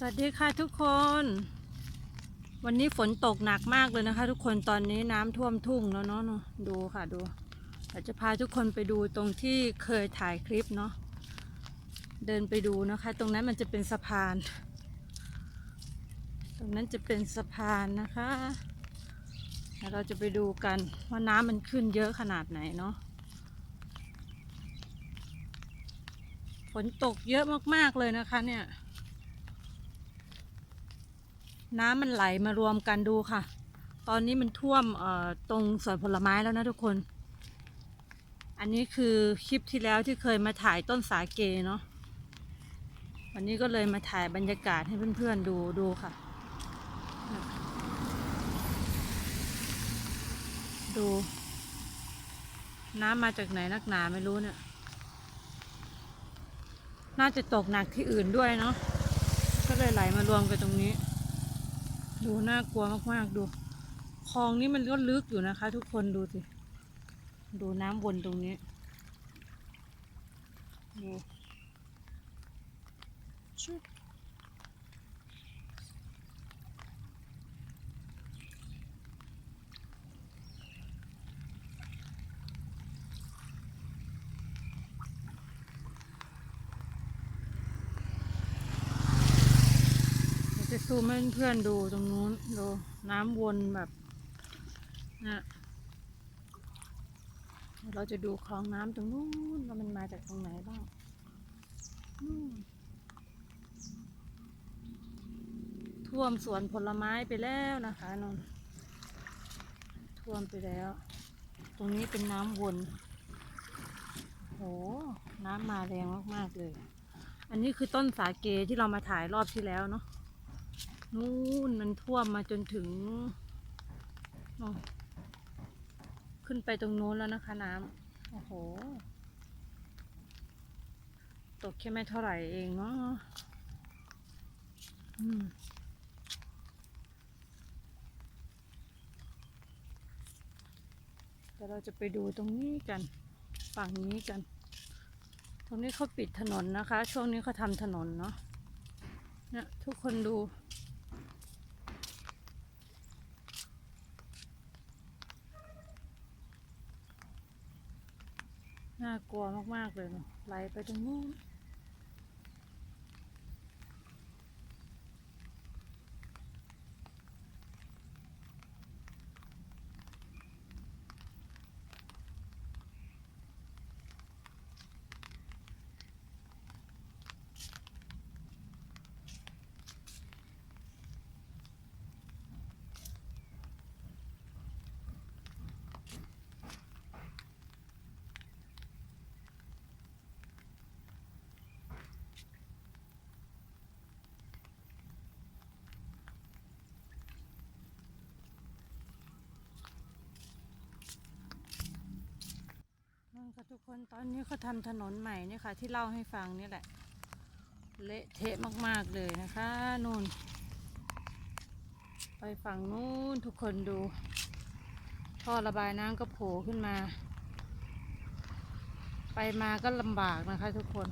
สวัสดีค่ะทุกคน วันนี้ฝนตกหนักมากเลยนะคะ ทุกคนตอนนี้น้ำท่วมทุ่งแล้วเนาะเนอะดูค่ะดูเดี๋ยวจะพาทุกคนไปดูตรงที่เคยถ่ายคลิปเนาะเดินไปดูนะคะ ตรงนั้นมันจะเป็นสะพาน ตรงนั้นจะเป็นสะพานนะคะเดี๋ยวเราจะไปดูกันว่าน้ำมันขึ้นเยอะขนาดไหนเนาะฝนตกเยอะมากๆเลยนะคะเนี่ย น้ำมันไหลมารวมกันดูค่ะ ตอนนี้มันท่วมตรงสวนผลไม้แล้วนะทุกคน อันนี้คือคลิปที่แล้วที่เคยมาถ่ายต้นสาเกเนาะวันนี้ก็เลยมาถ่ายบรรยากาศให้เพื่อนๆดูดูค่ะ ดู น้ำมาจากไหนนักหนาไม่รู้เนี่ย น่าจะตกหนักที่อื่นด้วยเนาะก็เลยไหลมารวมกันตรงนี้ ดูน่ากลัวมากๆดู คลองนี้มันก็ลึกอยู่นะคะ ทุกคนดูสิ ดูน้ำวนตรงนี้ ดูชุบเดูเพื่อนๆดูตรงนู้นดูน้ำวนแบบนะเราจะดูคลองน้ำตรงนู้นว่ามันมาจากตรงไหนบ้างท่วมสวนผลไม้ไปแล้วนะคะนนท่วมไปแล้ว ตรงนี้เป็นน้ำวนโหน้ำมาแรงมากๆเลย อันนี้คือต้นสาเกที่เรามาถ่ายรอบที่แล้วเนาะ นู่นมันท่วมมาจนถึง ขึ้นไปตรงนู้นแล้วนะคะน้ำโอ้โห ตกแค่ไม่เท่าไหร่เองเนาะอืมเดี๋ยวเราจะไปดูตรงนี้กัน ฝั่งนี้กัน ตรงนี้เขาปิดถนนนะคะ ช่วงนี้เขาทำถนนเนาะเนี่ยทุกคนดู น่ากลัวมาก ๆ เลยเนาะไหลไปตรงนู้น คนตอนนี้เขาทำถนนใหม่เนี่ยค่ะ ที่เล่าให้ฟังนี่แหละ เละเทะมาก ๆ เลยนะคะนู่น ไปฝั่งนู้นทุกคนดู ท่อระบายน้ำก็โผล่ขึ้นมา ไปมาก็ลำบากนะคะทุกคน